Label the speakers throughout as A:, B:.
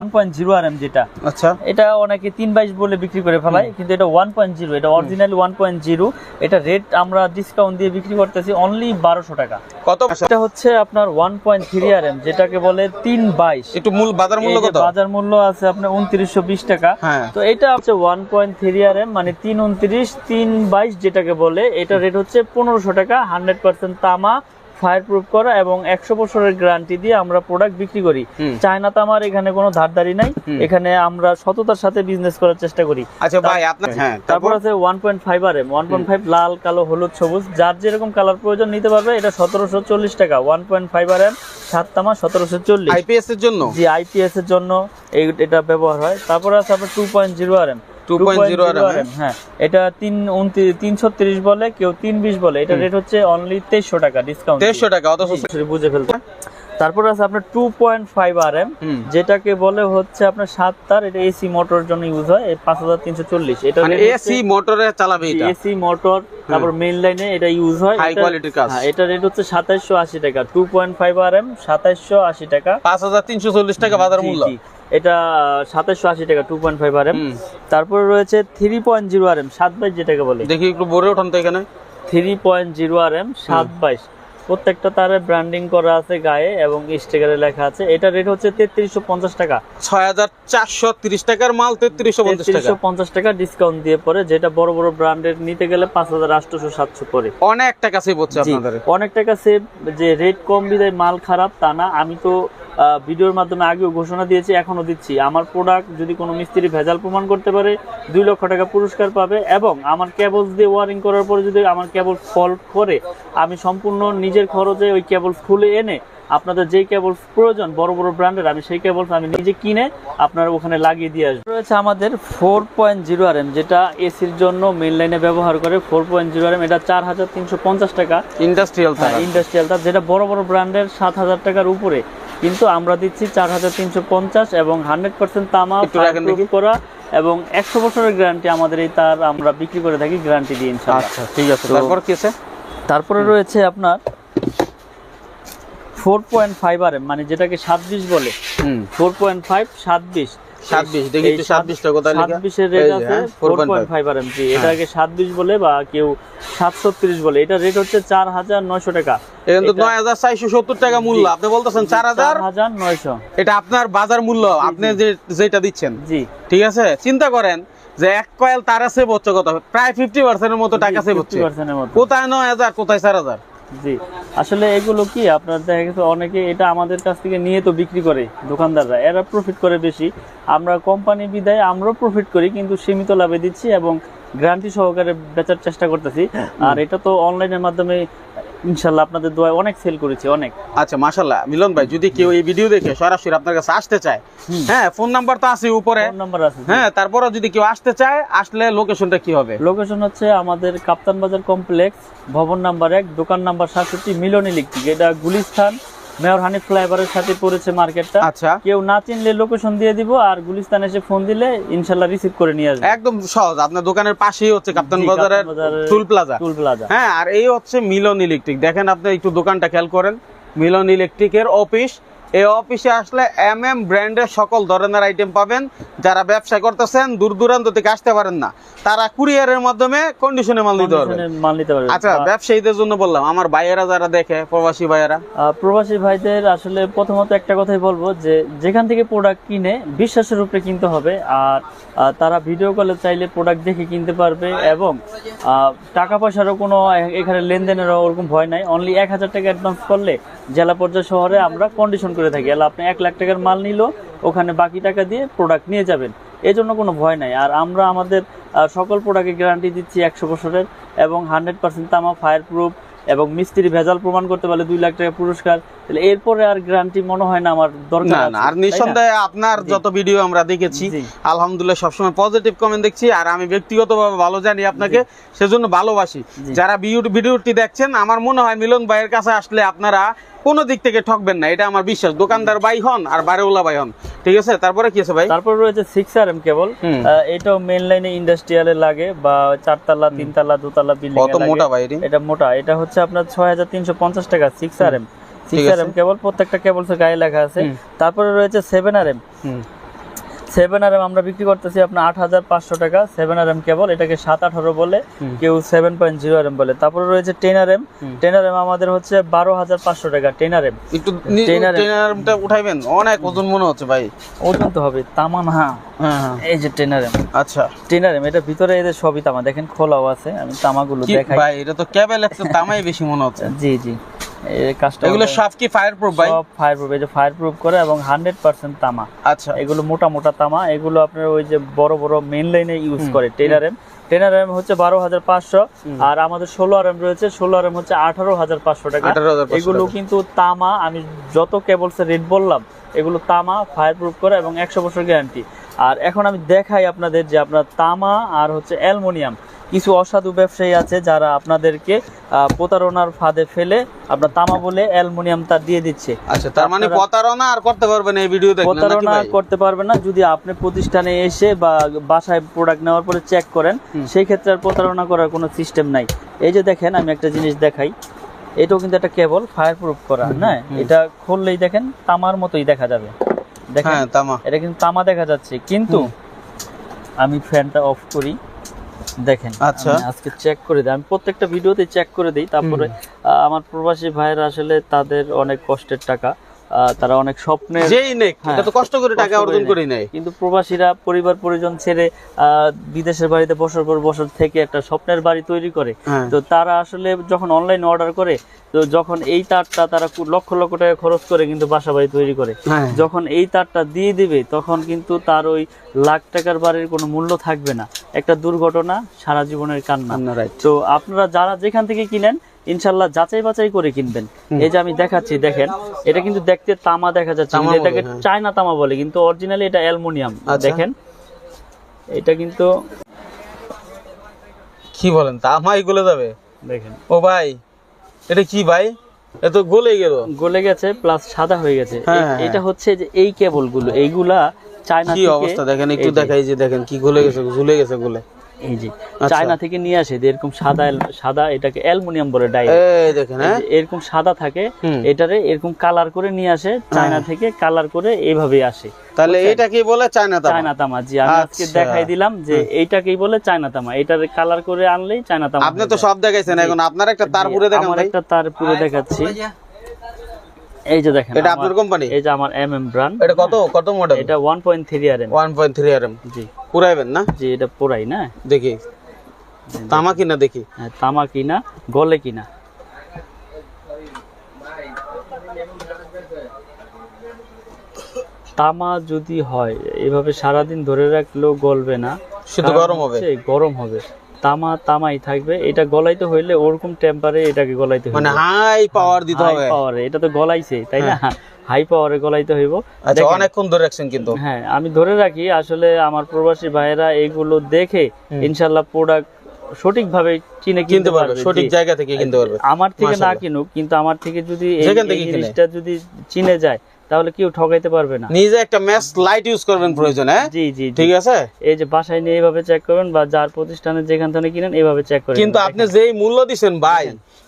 A: One point zero R M যেটা।
B: আচ্ছা।
A: এটা অনেকে তিন বাইশ বলে বিক্রি করে ফেলায় কিন্তু এটা ওয়ান পয়েন্ট জিরো এটা অরিজিনাল ওয়ান পয়েন্ট জিরো এটা রেট আমরা ডিসকাউন্ট দিয়ে বিক্রি করতেছি অনলি বারোশো টাকা।
B: কত?
A: এটা হচ্ছে আপনার one point three R M যেটাকে বলে তিন বাইশ।
B: একটু মূল বাজার মূল্য কত?
A: বাজার মূল্য আছে আপনার উনত্রিশশো বিশ টাকা।
B: হ্যাঁ।
A: তো এটা হচ্ছে one point three R M মানে তিন উনত্রিশ তিন বাইশ যেটাকে বলে এটা রেট হচ্ছে পনেরোশো টাকা হান্ড্রেড পার্সেন্ট তামা ফায়ার প্রুফ করা এবং একশো বছরের গ্যারান্টি দিয়ে আমরা প্রোডাক্ট বিক্রি করি। চায়না তামার এখানে কোনো ধারদারি নাই। এখানে আমরা সততার সাথে বিজনেস করার চেষ্টা করি।
B: আচ্ছা ভাই আপনার হ্যাঁ
A: তারপর আছে one point five R M one point five লাল কালো হলুদ সবুজ। যার যেরকম কালার প্রয়োজন নিতে পারবে এটা সতেরোশো চল্লিশ টাকা। One point five R M সাত তামা সতেরোশো চল্লিশ।
B: আইপিএস এর জন্য?
A: জি আইপিএস এর জন্য এটা ব্যবহার হয়। তারপর আছে আপনার two point zero R M
B: 2.0 RM,
A: হ্যাঁ। এটা তিন উনত্রিশ তিনশো তিরিশ বলে কেউ তিন বিশ বলে। এটা রেট হচ্ছে অনলি তেইশশো টাকা ডিসকাউন্ট
B: দেড়শো টাকা অত
A: বুঝে ফেলতে। তারপর আছে আপনার two point five R M
B: হুম।
A: যেটাকে বলে হচ্ছে আপনার সাত তার এটা এসি মোটরের জন্য ইউজ হয় পাঁচ হাজার তিনশো চল্লিশ। এটা
B: মানে এসি মোটরে চালাবে এটা?
A: এসি মোটর তারপর মেইন লাইনে এটা ইউজ হয়। এটা-
B: কাজ।
A: হ্যাঁ, এটা রেট হচ্ছে সাতাইশশো আশি টাকা two point five R M সাতাইশশো আশি টাকা।
B: পাঁচ হাজার তিনশো চল্লিশ টাকা বাজার মূল্য।
A: এটা সাতাইশশো আশি টাকা two point five R M তারপরে রয়েছে three point zero R M সাত বাইশ যেটাকে বলে।
B: দেখি একটু বড় ওঠান তো এখানে।
A: Three point zero R M সাত বাইশ। প্রত্যেকটা তারে ব্র্যান্ডিং করা আছে গায়ে এবং স্টিকারে লেখা আছে। এটা রেট হচ্ছে তেত্রিশশো পঞ্চাশ টাকা।
B: ছয় হাজার চারশো তিরিশ টাকার মাল তেত্রিশশো
A: তেত্রিশশো পঞ্চাশ টাকা ডিসকাউন্ট দিয়ে পরে যেটা বড় বড় ব্র্যান্ডের নিতে গেলে পাঁচ হাজার আটশোশো সাতশো পরে
B: অনেক টাকা সেভ হচ্ছে আপনাদের।
A: অনেক টাকা সেভ যে রেট কম বিদায় মাল খারাপ তা না। আমি তো ভিডিওর মাধ্যমে আগেও ঘোষণা দিয়েছি এখনও দিচ্ছি। আমার প্রোডাক্ট যদি কোনো মিস্ত্রি ভেজাল প্রমাণ করতে পারে দুই লক্ষ টাকা পুরস্কার পাবে এবং আমার কেবলস দিয়ে ওয়ারিং করার পরে যদি আমার কেবল ফল্ট করে আমি সম্পূর্ণ নিজের খরচে ওই কেবলস খুলে এনে আপনাদের যেই কেবলস প্রয়োজন বড় বড় ব্র্যান্ডের আমি সেই কেবলস আমি নিজে কিনে আপনারা ওখানে লাগিয়ে দিয়ে আসব। রয়েছে আমাদের four point zero R M যেটা এসির জন্য মেন লাইনে ব্যবহার করে four point zero R M এটা চার হাজার তিনশো পঞ্চাশ টাকা।
B: ইন্ডাস্ট্রিয়াল তারা
A: ইন্ডাস্ট্রিয়াল তার যেটা বড় বড় ব্র্যান্ডের সাত হাজার টাকার উপরে। কিন্তু আমরা দিচ্ছি চার হাজার তিনশো পঞ্চাশ এবং হান্ড্রেড পার্সেন্ট তামা করা এবং একশো বছরের গ্যারান্টি আমাদের এই তার আমরা বিক্রি করে থাকি গ্যারান্টি দিয়ে
B: আচ্ছা ঠিক আছে। তারপর কি আছে?
A: তারপরে রয়েছে আপনার four point five R M মানে যেটাকে সাত বিশ বলে ফোর পয়েন্ট ফাইভ সাত বিশ
B: সাত বিশ, দেখি একটু সাত বিশটা কোথায় লেখা?
A: সাত বিশের রেট আছে
B: 4.5
A: পয়েন্ট ফাইভ আর এম জি এটাকে সাত বিশ বলে বা কেউ সাতশো তিরিশ বলে। এটা রেট হচ্ছে টাকা।
B: এখানে তো টাকা মূল্য। আপনি বলতেছেন আপনার বাজার মূল্য। আপনি যে যেটা দিচ্ছেন।
A: জি।
B: ঠিক আছে? চিন্তা করেন যে এক কয়েল তারা সেভ হচ্ছে কত? প্রায় ফিফটি পার্সেন্টের মতো টাকা সেভ হচ্ছে।
A: 50% এর মতো।
B: কোথায় নয় হাজার কোথায় চার হাজার?
A: জি। আসলে এগুলো কি আপনার দেখা গেছে অনেকে এটা আমাদের কাছ থেকে নিয়ে তো বিক্রি করে দোকানদাররা এরা প্রফিট করে বেশি। আমরা কোম্পানি বিদায় আমরাও প্রফিট করি কিন্তু সীমিত লাভে দিচ্ছি এবং গ্যারান্টি সহকারে বেচার চেষ্টা করতেছি। আর এটা তো অনলাইনের মাধ্যমে ইনশাল্লাহ আপনাদের দোয়ায় অনেক সেল করেছি অনেক।
B: আচ্ছা মাশাল্লাহ। মিলন ভাই যদি কেউ এই ভিডিও দেখে সরাসরি আপনার কাছে আসতে চায় হ্যাঁ ফোন নাম্বার তো আছে উপরে।
A: ফোন নাম্বার আছে
B: হ্যাঁ তারপরে যদি কেউ আসতে চায় আসলে লোকেশনটা কি হবে?
A: লোকেশন হচ্ছে আমাদের কাপ্তান বাজার কমপ্লেক্স ভবন নাম্বার এক দোকান নাম্বার সাতষট্টি মিলন ইলেকট্রিক এটা গুলিস্তান মেয়র হানিফ ফ্লাইওভারের সাথে পড়েছে মার্কেটটা।
B: আচ্ছা।
A: কেউ না চিনলে লোকেশন দিয়ে দিব আর গুলিস্তান এসে ফোন দিলে ইনশাল্লাহ রিসিভ করে নিয়ে আসবে।
B: একদম সহজ। আপনার দোকানের পাশেই হচ্ছে কাপ্তান বাজারের
A: কাপ্তান বাজারের
B: টুল প্লাজা
A: টুল প্লাজা
B: হ্যাঁ আর এই হচ্ছে মিলন ইলেকট্রিক দেখেন আপনি একটু দোকানটা খেয়াল করেন। মিলন ইলেকট্রিকের অফিস এই অফিসে আসলে এম এম ব্র্যান্ডের সকল ধরনের আইটেম পাবেন। যারা ব্যবসা করতেছেন দূর দূরান্ত থেকে আসতে পারেন না। তারা কুরিয়ারের মাধ্যমে কন্ডিশনে মাল পারবেন।
A: কন্ডিশনের মাল নিতে পারবে
B: আচ্ছা ব্যবসায়ীদের জন্য বললাম আমার ভাইয়েরা যারা দেখে প্রবাসী ভাইয়েরা।
A: প্রবাসী ভাইদের আসলে প্রথমত একটা কথাই বলব যে যেখান থেকে প্রোডাক্ট কিনে বিশ্বাসের উপরে কিনতে হবে। আর তারা ভিডিও কলে চাইলে প্রোডাক্ট দেখে কিনতে পারবে এবং টাকা পয়সারও কোনো এখানে লেনদেনেরও ওরকম ভয় নাই। অনলি এক হাজার টাকা অ্যাডভান্স করলে জেলা পর্যায়ে শহরে আমরা কন্ডিশন করে থাকি। এলা আপনি এক লাখ টাকার মাল নিল, ওখানে বাকি টাকা দিয়ে প্রোডাক্ট নিয়ে যাবেন। এজন্য জন্য কোনো ভয় নাই। আর আমরা আমাদের সকল প্রোডাক্টে গ্যারান্টি দিচ্ছি একশো বছরের এবং হান্ড্রেড পার্সেন্ট তামা ফায়ার প্রুফ এবং মিস্ত্রি ভেজাল প্রমাণ করতে পারলে দুই লাখ টাকা পুরস্কার। তাহলে এরপরে আর গ্যারান্টি মনে হয় না আমার দরকার
B: না আর নিঃসন্দেহে আপনার যত ভিডিও আমরা দেখেছি আলহামদুলিল্লাহ সবসময় পজিটিভ কমেন্ট দেখছি আর আমি ব্যক্তিগতভাবে ভালো জানি আপনাকে সেজন্য ভালোবাসি। যারা ভিডিও- ভিডিওটি দেখছেন আমার মনে হয় মিলন ভাইয়ের কাছে আসলে আপনারা কোনো দিক থেকে ঠকবেন না এটা আমার বিশ্বাস। দোকানদার ভাই হন আর বারেউলা ভাই হন ঠিক আছে? তারপরে কি আছে ভাই?
A: তারপর রয়েছে সিক্স আর এম কেবল। এটাও মেন লাইনে ইন্ডাস্ট্রিয়ালে লাগে বা চারতলা তিনতলা দোতলা বিল্ডিং
B: কত মোটা ভাই এটা?
A: মোটা এটা হচ্ছে আপনার ছয় হাজার তিনশো পঞ্চাশ টাকা six R M six R M cable প্রত্যেকটা কেবলসের গায়ে লেখা আছে। তারপরে রয়েছে seven R M seven R M আমরা বিক্রি করতেছি আপনার আট হাজার পাঁচশো টাকা। সেভেন আর এম কেবল এটাকে সাত আঠারো বলে কেউ seven point zero R M বলে। তারপরে রয়েছে ten R M ten R M আমাদের হচ্ছে বারো হাজার পাঁচশো টাকা টেন আর এম
B: একটু
A: Trainer-
B: ট্রেনারটা উঠাইবেন অনেক ওজন মনে হচ্ছে ভাই।
A: ওজন তো হবে তামা না
B: হ্যাঁ হ্যাঁ।
A: এই যে টেন আর এম
B: আচ্ছা।
A: টেন আর এম এটা ভিতরে এদের সবই তামা দেখেন খোলাও আছে আমি তামাগুলো দেখাই।
B: ভাই এটা তো ক্যাবেল একটা দামাই বেশি মনে হচ্ছে।
A: জি জি। এই কাজটা
B: এগুলো সব কি ফায়ার প্রুফ ভাই?
A: সব ফায়ার প্রুফ এই যে ফায়ার প্রুফ করে এবং হান্ড্রেড পার্সেন্ট তামা।
B: আচ্ছা।
A: এগুলো মোটা মোটা তামা এগুলো আপনার ওই যে বড় বড় লাইনে ইউজ করে টেনার এম টেনার এম হচ্ছে বারো হাজার পাঁচশো আর আমাদের ষোলো আর এম রয়েছে ষোলো আর এম হচ্ছে আঠারো হাজার পাঁচশো টাকা। এগুলো কিন্তু তামা আমি যত কেবলসের রেট বললাম এগুলো তামা ফায়ার প্রুফ করে এবং একশো বছর গ্যারান্টি আর এখন আমি দেখাই আপনাদের যে আপনার তামা আর হচ্ছে অ্যালমোনিয়াম। কিছু অসাধু ব্যবসায়ী আছে যারা আপনাদেরকে প্রতারণার ফাঁদে ফেলে আপনার তামা বলে অ্যালমোনিয়াম তার দিয়ে দিচ্ছে।
B: আচ্ছা তার মানে প্রতারণা আর করতে পারবেন এই ভিডিও নাকি
A: প্রতারণা করতে পারবেন না। যদি আপনি প্রতিষ্ঠানে এসে বা বাসায় প্রোডাক্ট নেওয়ার পরে চেক করেন সেই ক্ষেত্রে আর প্রতারণা করার কোনো সিস্টেম নাই। এই যে দেখেন আমি একটা জিনিস দেখাই। এটাও কিন্তু একটা কেবল ফায়ার প্রুফ করা না? এটা খুললেই দেখেন তামার মতোই দেখা যাবে। দেখেন
B: হ্যাঁ তামা।
A: এটা কিন্তু তামা দেখা যাচ্ছে। কিন্তু আমি ফ্যানটা অফ করি। দেখেন
B: আচ্ছা।
A: আজকে চেক করে দিই। আমি প্রত্যেকটা ভিডিওতে চেক করে দিই। তারপরে আমার প্রবাসী ভাইয়েরা আসলে তাদের অনেক কষ্টের টাকা। তারা অনেক স্বপ্নের
B: যেই নেক
A: হ্যাঁ,
B: এটা তো কষ্ট করে টাকা অর্জন। করে নেয়।
A: কিন্তু প্রবাসীরা পরিবার পরিজন ছেড়ে বিদেশের বাড়িতে বছর পর বছর থেকে একটা স্বপ্নের বাড়ি তৈরি করে।
B: হ্যাঁ।
A: তো তারা আসলে যখন অনলাইন অর্ডার করে তো যখন এই তারটা তারা লক্ষ লক্ষ টাকা খরচ করে কিন্তু বাসা বাড়ি তৈরি করে।
B: হ্যাঁ।
A: যখন এই তারটা দিয়ে দিবে তখন কিন্তু তার ওই লাখ টাকার বাড়ির কোনো মূল্য থাকবে না। একটা দুর্ঘটনা সারা জীবনের কান্না। তো আপনারা যারা যেখান থেকে কিনেন ইনশাল্লাহ যাচাই বাছাই করে কিনবেন। এই যে আমি দেখাচ্ছি দেখেন এটা কিন্তু দেখতে তামা দেখা যাচ্ছে। এটাকে
B: হ্যাঁ।
A: চায়না তামা বলে কিন্তু অরিজিনালি এটা অ্যালুমিনিয়াম।
B: আচ্ছা।
A: দেখেন এটা কিন্তু
B: কি বলেন তামাই গলে যাবে?
A: দেখেন।
B: ও ভাই এটা কি ভাই? এ তো গলে গেল।
A: গলে গেছে প্লাস সাদা হয়ে গেছে।
B: হ্যাঁ, হ্যাঁ।
A: এটা হচ্ছে যে এই কেবলগুলো এইগুলা চায়না
B: কি অবস্থা? দেখেন একটু দেখাই যে দেখেন কি গলে গেছে ঝুলে গেছে গলে।
A: এই যে
B: আচ্ছা।
A: চায়না থেকে নিয়ে আসে এরকম সাদা সাদা এটাকে অ্যালুমিনিয়াম বলে ডাই।
B: দেখেন হ্যাঁ?
A: এরকম সাদা থাকে এটারে এরকম কালার করে নিয়ে আসে চায়না থেকে কালার করে এইভাবে আসে।
B: তাহলে এটা কি বলে চায়না তামা?
A: চায়না তামা জি আমি আজকে
B: আচ্ছা।
A: দেখাই দিলাম যে এইটাকেই বলে চায়না তামা। এটারে কালার করে আনলেই চায়না তামা
B: আপনি
A: হয়ে
B: তো সব দেখাইছেন এখন আপনার একটা তার পুরে দেখান
A: একটা তার পুরো দেখাচ্ছি। এই যে দেখেন
B: এটা আপনার কোম্পানি
A: এই যে আমার ব্র্যান্ড
B: এটা কত কত মডেল
A: এটা one point three R M
B: 1.3 RM
A: জি।
B: পুরাইবেন না?
A: জি এটা পুরাই না?
B: দেখি। তামা কিনা দেখি?
A: হ্যাঁ, তামা কিনা গলে কিনা তামা যদি হয় এভাবে সারাদিন ধরে রাখলেও গলবে না।
B: শুধু গরম হবে?
A: গরম হবে। তামা তামাই থাকবে। এটা গলাইতে হইলে ওরকম টেম্পারে এটাকে গলাইতে হবে
B: মানে হাই পাওয়ার দিতে হবে। হ্যাঁ।
A: পাওয়ারে এটা তো গলাইছে তাই না? হাই পাওয়ারে গলাইতে হইব।
B: আচ্ছা অনেকক্ষণ ধরে রাখছেন কিন্তু।
A: হ্যাঁ আমি ধরে রাখি আসলে আমার প্রবাসী ভাইয়েরা এগুলো দেখে
B: হুম।
A: ইনশাল্লাহ প্রোডাক্ট সঠিকভাবে কিনে
B: কিনতে পারবে সঠিক জায়গা থেকে কিনতে পারবে।
A: আমার থেকে না কিনুক কিন্তু আমার থেকে যদি এই-। জিনিসটা যদি চিনে যায় তাহলে কেউ ঠকাইতে পারবে না।
B: নিজে একটা ম্যাচ লাইট ইউজ করবেন প্রয়োজন হ্যাঁ?
A: জি জি।
B: ঠিক আছে?
A: এই যে বাসায় নিয়ে এইভাবে চেক করবেন বা যার প্রতিষ্ঠানে যেখান থেকে কিনেন এইভাবে চেক করেন
B: কিন্তু আপনি যেই মূল্য দিছেন ভাই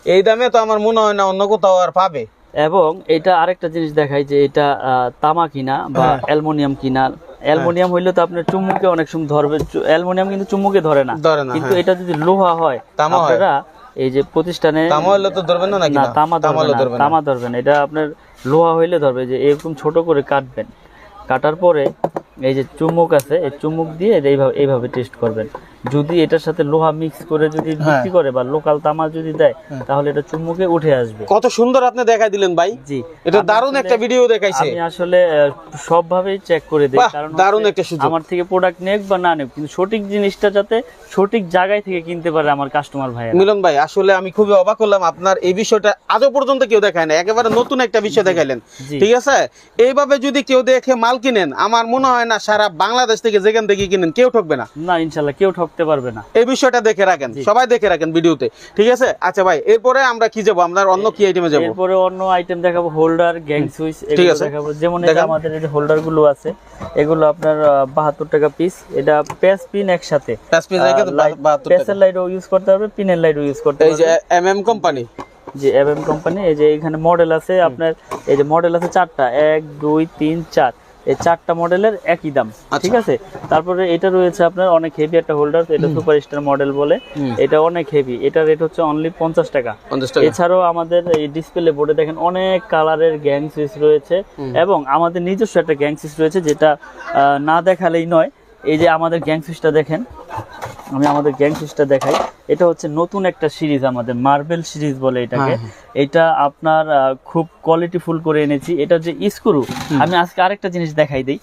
B: এই দামে তো আমার মনে হয় না অন্য কোথাও আর পাবে।
A: এবং এটা আরেকটা জিনিস দেখায় যে এটা তামা কিনা বা
B: হ্যাঁ।
A: অ্যালুমিনিয়াম কিনা। অ্যালুমিনিয়াম হইলে তো আপনার চুম্বুকে অনেক সময় ধরবে। অ্যালুমিনিয়াম কিন্তু চুম্বুকে ধরে না। কিন্তু
B: হ্যাঁ।
A: এটা যদি লোহা হয়
B: তামা হয়।
A: আপনারা এই যে প্রতিষ্ঠানে
B: তামা হলে তো ধরবেন না
A: তামা ধরবে না। তামা ধরবেন এটা আপনার লোহা হইলে ধরবে যে এরকম ছোট করে কাটবেন। কাটার পরে এই যে চুমুক আছে, এই চুমুক দিয়ে এইভাবে এইভাবে টেস্ট করবেন। যদি এটার সাথে লোহা মিক্স করে যদি
B: হ্যাঁ।
A: বিক্রি করে বা লোকাল তামা যদি দেয় তাহলে এটা চুম্বকে উঠে আসবে।
B: কত সুন্দর আপনি দেখাই দিলেন ভাই।
A: জি।
B: এটা দারুণ একটা ভিডিও দেখাইছে।
A: আমি আসলে সব ভাবেই চেক করে দিই কারণ
B: দারুণ একটা সুযোগ।
A: আমার থেকে প্রোডাক্ট নেক বা না নেক কিন্তু সঠিক জিনিসটা যাতে সঠিক জায়গায় থেকে কিনতে পারে আমার কাস্টমার ভাই
B: মিলন ভাই আসলে আমি খুবই অবাক হলাম। আপনার এই বিষয়টা আজও পর্যন্ত কেউ দেখায় না একেবারে নতুন একটা বিষয় দেখাইলেন। ঠিক আছে? এইভাবে যদি কেউ দেখে মাল কিনেন আমার মনে হয় না সারা বাংলাদেশ থেকে যেখান থেকে কিনেন কেউ ঠকবে না।
A: না ইনশাল্লাহ কেউ ঠকতে পারবে না।
B: এই বিষয়টা দেখে রাখেন সবাই দেখে রাখেন ভিডিওতে। ঠিক আছে? আচ্ছা ভাই এরপরে আমরা কি যাব? আমরা অন্য কি আইটেমে যাব?
A: এরপরে অন্য আইটেম দেখাবো হোল্ডার গ্যাং সুইচ
B: ঠিক আছে।
A: দেখাবো। যেমন আমাদের এই হোল্ডারগুলো আছে এগুলো আপনার বাহাত্তর টাকা পিস এটা প্যাস পিন একসাথে।
B: তো বা- বাহাত্তর টাকা।
A: প্যাসের লাইটও ইউজ করতে পারবে পিনের লাইটও ইউজ করতে পারবে
B: এই যে
A: পারবে
B: এম এম কোম্পানি
A: যে এমএম কোম্পানি এই যে এখানে মডেল আছে আপনার এই যে মডেল আছে চারটা। এক দুই তিন চার। এই চারটা মডেলের একই দাম ঠিক আছে? তারপরে এটা রয়েছে আপনার অনেক হেভি একটা হোল্ডার এটা সুপার স্টার মডেল বলে। এটা অনেক হেভি এটা রেট হচ্ছে অনলি পঞ্চাশ টাকা। এছাড়াও আমাদের এই ডিসপ্লে বোর্ডে দেখেন অনেক কালারের গ্যাং সুইচ রয়েছে এবং আমাদের নিজস্ব একটা গ্যাং সুইচ রয়েছে যেটা আহ, না দেখালেই নয় এই যে আমাদের গ্যাং সুইচটা দেখেন আমি আমাদের গ্যাং সুইচটা দেখাই। এটা হচ্ছে নতুন একটা সিরিজ আমাদের মার্বেল সিরিজ বলে এটাকে। এটা আপনার খুব কোয়ালিটিফুল করে এনেছি। এটা যে স্ক্রু। আমি আজকে আরেকটা জিনিস দেখাই দিই।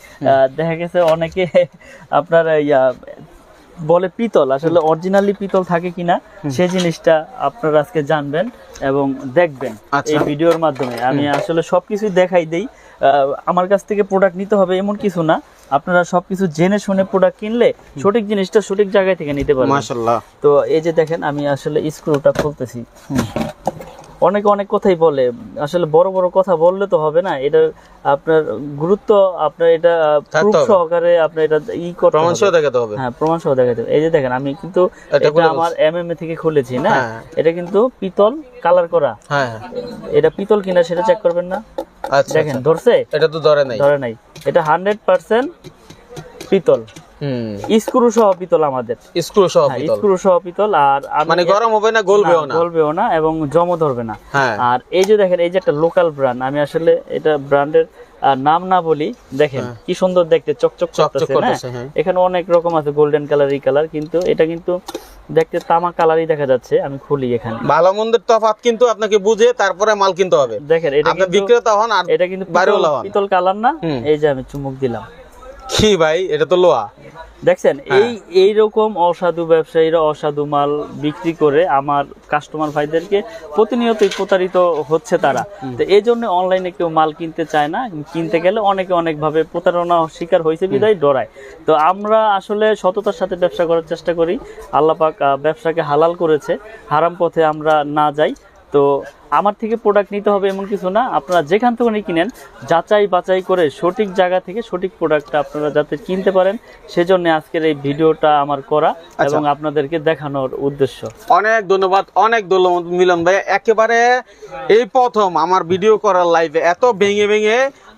A: দেখা গেছে অনেকে আপনার ইয়া বলে পিতল। আসলে অরিজিনালি পিতল থাকে কিনা সেই জিনিসটা আপনারা আজকে জানবেন এবং দেখবেন
B: আচ্ছা।
A: এই ভিডিওর মাধ্যমে। আমি আসলে সবকিছুই দেখাই দেই। আহ, আমার কাছ থেকে প্রোডাক্ট নিতে হবে এমন কিছু না। আপনারা সবকিছু জেনে শুনে প্রোডাক্ট কিনলে সঠিক জিনিসটা সঠিক জায়গায় থেকে নিতে পারবেন।
B: মাশাআল্লাহ।
A: তো এই যে দেখেন আমি আসলে স্ক্রুটা খুলতেছি। অনেকে অনেক কথাই বলে। আসলে বড় বড় কথা বললে তো হবে না। এটা আপনার গুরুত্ব আপনার এটা প্রুফ সহকারে আপনার এটা ই করতে
B: প্রমাণ। সহ দেখাতে হবে।
A: হ্যাঁ প্রমাণ সহ দেখাতে হবে। এই যে দেখেন আমি কিন্তু
B: এটা
A: আমার এমএমএ থেকে খুলেছি না?
B: হ্যাঁ।
A: এটা কিন্তু পিতল কালার করা।
B: হ্যাঁ হ্যাঁ।
A: এটা পিতল কিনা সেটা চেক করবেন না?
B: আচ্ছা
A: দেখেন
B: আচ্ছা।
A: ধরছে?
B: এটা তো ধরে নাই।
A: ধরে নাই। এটা হান্ড্রেড পার্সেন্ট পিতল। স্ক্রু সহ পিতল আমাদের।
B: স্ক্রু সহ
A: হ্যাঁ
B: পিতল।
A: স্ক্রু সহ পিতল আর
B: মানে গরম হবে না গলবেও না
A: গলবেও না এবং জমও ধরবে না।
B: হ্যাঁ।
A: আর এই যে দেখেন এই যে একটা লোকাল ব্র্যান্ড আমি আসলে এটা ব্র্যান্ডের নাম না বলি দেখেন কি সুন্দর দেখতে চকচক
B: হ্যাঁ।
A: করতেছে না
B: হ্যাঁ।
A: এখানে অনেক রকম আছে গোল্ডেন কালার এই কালার কিন্তু এটা কিন্তু দেখতে তামা কালারই দেখা যাচ্ছে আমি খুলি এখানে।
B: ভালো মন্দের তফাৎ কিন্তু আপনাকে বুঝে তারপরে মাল কিনতে হবে।
A: দেখেন এটা
B: বিক্রেতা হন আর
A: এটা কিন্তু পিতল- কালার না এই যে আমি চুমুক দিলাম।
B: কি ভাই? এটা তো লোহা।
A: দেখছেন
B: হ্যাঁ।
A: এই এই রকম অসাধু ব্যবসায়ীরা অসাধু মাল বিক্রি করে আমার কাস্টমার ভাইদেরকে প্রতিনিয়তই প্রতারিত হচ্ছে তারা। তো এই জন্য অনলাইনে কেউ মাল কিনতে চায় না। কিনতে গেলে অনেকে অনেকভাবে প্রতারণা শিকার হয়েছে বিদায় ডরায়। তো আমরা আসলে সততার সাথে ব্যবসা করার চেষ্টা করি। আল্লাহ পাক আহ, ব্যবসাকে হালাল করেছে। হারাম পথে আমরা না যাই। তো আমার থেকে প্রোডাক্ট নিতে হবে এমন কিছু না। আপনারা যেখান থেকে কিনেন যাচাই বাছাই করে সঠিক জায়গা থেকে সঠিক প্রোডাক্টটা আপনারা যাতে কিনতে পারেন সেজন্য আজকের এই ভিডিওটা আমার করা এবং আপনাদেরকে দেখানোর উদ্দেশ্য।
B: অনেক ধন্যবাদ অনেক ধন্যবাদ মিলন ভাই। একেবারে এই প্রথম আমার ভিডিও করার লাইভে এত ভেঙে ভেঙে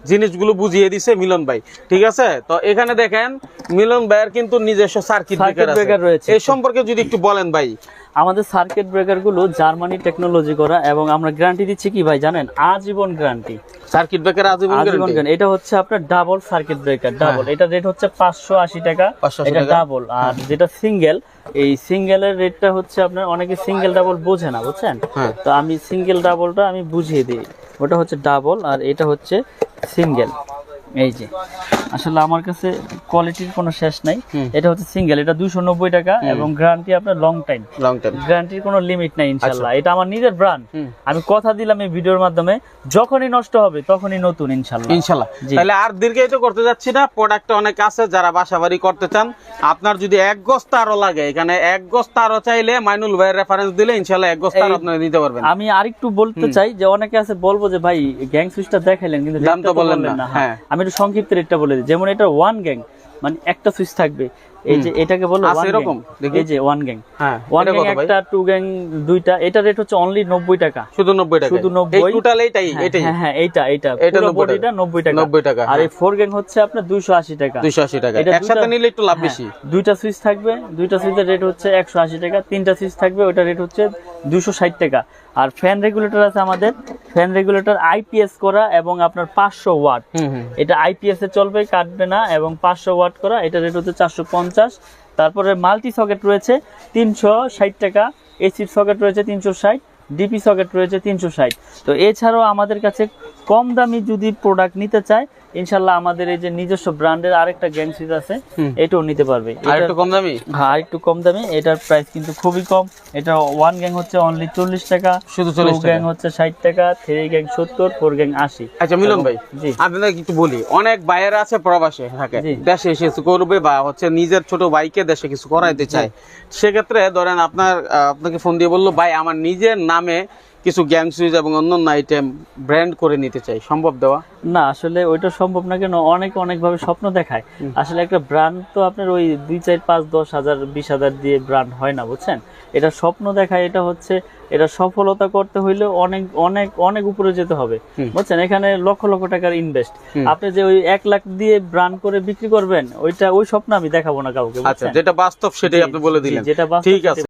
B: জিনিসগুলো বুঝিয়ে দিছে মিলন ভাই। ঠিক আছে? তো এখানে দেখেন মিলন ভাইয়ের কিন্তু নিজস্ব সার্কিট ব্রেকার
A: রয়েছে।
B: এই সম্পর্কে যদি একটু বলেন ভাই।
A: আমাদের সার্কিট ব্রেকারগুলো জার্মানি টেকনোলজি করা এবং আমরা গ্যারান্টি দিচ্ছি কি ভাই জানেন? আজীবন গ্যারান্টি
B: সার্কিট ব্রেকার আজীবন
A: গ্যারান্টি এটা হচ্ছে আপনার ডাবল সার্কিট ব্রেকার ডাবল এটা রেট হচ্ছে পাঁচশো আশি টাকা। এটা ডাবল আর যেটা সিঙ্গেল এই সিঙ্গেলের রেটটা হচ্ছে আপনার অনেকে সিঙ্গেল ডাবল বোঝে না বুঝছেন?
B: হ্যাঁ।
A: তো আমি সিঙ্গেল ডাবলটা আমি বুঝিয়ে দিই। ওটা হচ্ছে ডাবল আর এটা হচ্ছে সিঙ্গেল এই যে। আসলে আমার কাছে কোয়ালিটির কোনো শেষ নাই। এটা হচ্ছে সিঙ্গেল এটা দুশো নব্বই টাকা এবং গ্যারান্টি আপনার লং টাইম
B: লং টাইম
A: গ্যারান্টির কোনো লিমিট নাই ইনশাল্লাহ। এটা আমার নিজের ব্র্যান্ড
B: আচ্ছা।
A: আমি কথা দিলাম এই ভিডিওর মাধ্যমে যখনই নষ্ট হবে তখনই নতুন ইনশাল্লাহ।
B: ইনশাল্লাহ। তাহলে আর দীর্ঘায়িত করতে যাচ্ছি না। প্রোডাক্ট অনেক আছে যারা বাসা বাড়ি করতে চান আপনার যদি এক গজ তারও লাগে এখানে এক গজ তারও চাইলে মাইনুল ভাইয়ের রেফারেন্স দিলে ইনশাল্লাহ এক গজ তার আপনারা নিতে পারবেন।
A: আমি আরেকটু বলতে চাই যে অনেকে আছে বলব যে ভাই গ্যাং সুইচটা দেখাইলেন কিন্তু
B: দাম তো বললেন না,
A: হ্যাঁ।
B: হ্যাঁ।
A: আমি একটু সংক্ষিপ্ত রেটটা বলে যেমন এটা ওয়ান গ্যাং মানে একটা সুইচ থাকবে। এই যে এটাকে বলো
B: এরকম?
A: এই যে ওয়ান গ্যাং
B: হ্যাঁ
A: ওয়ান গ্যাং একটা টু গ্যাং দুইটা এটা রেট হচ্ছে অনলি নব্বই টাকা।
B: শুধু নব্বই টাকা
A: শুধু 90
B: এই টোটাল এইটাই
A: হ্যাঁ,
B: এটাই
A: হ্যাঁ হ্যাঁ এইটা এইটা।
B: এটা
A: পুরো
B: 90
A: বডিটা নব্বই টাকা।
B: নব্বই টাকা
A: আর। এই ফোর গ্যাং হচ্ছে আপনার দুইশো আশি টাকা।
B: দুইশো আশি টাকা।
A: এটা
B: একসাথে নিলে একটু লাভ
A: হ্যাঁ,
B: বেশি।
A: দুইটা সুইচ থাকবে। দুইটা সুইচের রেট হচ্ছে একশো আশি টাকা। তিনটা সুইচ থাকবে। ওটা রেট হচ্ছে দুশো ষাট টাকা। আর ফ্যান রেগুলেটর আছে আমাদের। ফ্যান রেগুলেটর আইপিএস করা এবং আপনার পাঁচশো ওয়াট। এটা আইপিএস এ চলবে কাটবে না এবং পাঁচশো ওয়াট করা। এটা রেট হচ্ছে চারশো পঞ্চাশ। তারপরে মাল্টি সকেট রয়েছে তিনশো ষাট টাকা। এসির সকেট রয়েছে তিনশো ষাট ডিপি সকেট রয়েছে তিনশো ষাট। তো এছাড়াও আমাদের কাছে কম দামি যদি প্রোডাক্ট নিতে চায় ইনশাল্লাহ আমাদের এই যে নিজস্ব ব্র্যান্ডের আরেকটা গ্যাং সুইচ আছে এটাও নিতে পারবে।
B: আর একটু কম দামি?
A: হ্যাঁ একটু কম দামি। এটার প্রাইস কিন্তু খুবই কম। এটা ওয়ান গ্যাং হচ্ছে অনলি চল্লিশ টাকা
B: শুধু চল্লিশ
A: গ্যাং হচ্ছে ষাট টাকা থ্রি গ্যাং সত্তর ফোর গ্যাং আশি।
B: আচ্ছা মিলন ভাই
A: জি।
B: আপনাদের কিছু বলি অনেক ভাইয়েরা আছে প্রবাসে থাকে। দেশে এসে কিছু করবে বা হচ্ছে নিজের ছোট ভাইকে দেশে কিছু করাইতে চায়। সেক্ষেত্রে ধরেন আপনার আপনাকে ফোন দিয়ে বলল ভাই আমার নিজের নামে কিছু গ্যাং সুইচ এবং অন্যান্য আইটেম ব্র্যান্ড করে নিতে চাই সম্ভব দেওয়া?
A: না আসলে ওইটা সম্ভব না কেন অনেক অনেক ভাবে স্বপ্ন দেখায়। আসলে একটা ব্র্যান্ড তো আপনার ওই দুই চার পাঁচ দশ হাজার বিশ হাজার দিয়ে ব্র্যান্ড হয় না বুঝছেন? এটা স্বপ্ন দেখায় এটা হচ্ছে এটা সফলতা করতে হইলে অনেক অনেক অনেক উপরে যেতে হবে বুঝছেন? এখানে লক্ষ লক্ষ টাকার ইনভেস্ট আপনি যে ওই এক লাখ দিয়ে ব্র্যান্ড করে বিক্রি করবেন ওইটা ওই স্বপ্ন আমি দেখাবো না কাউকে
B: আচ্ছা যেটা বাস্তব সেটাই আপনি বলে দিলেন।
A: যেটা
B: ঠিক আছে।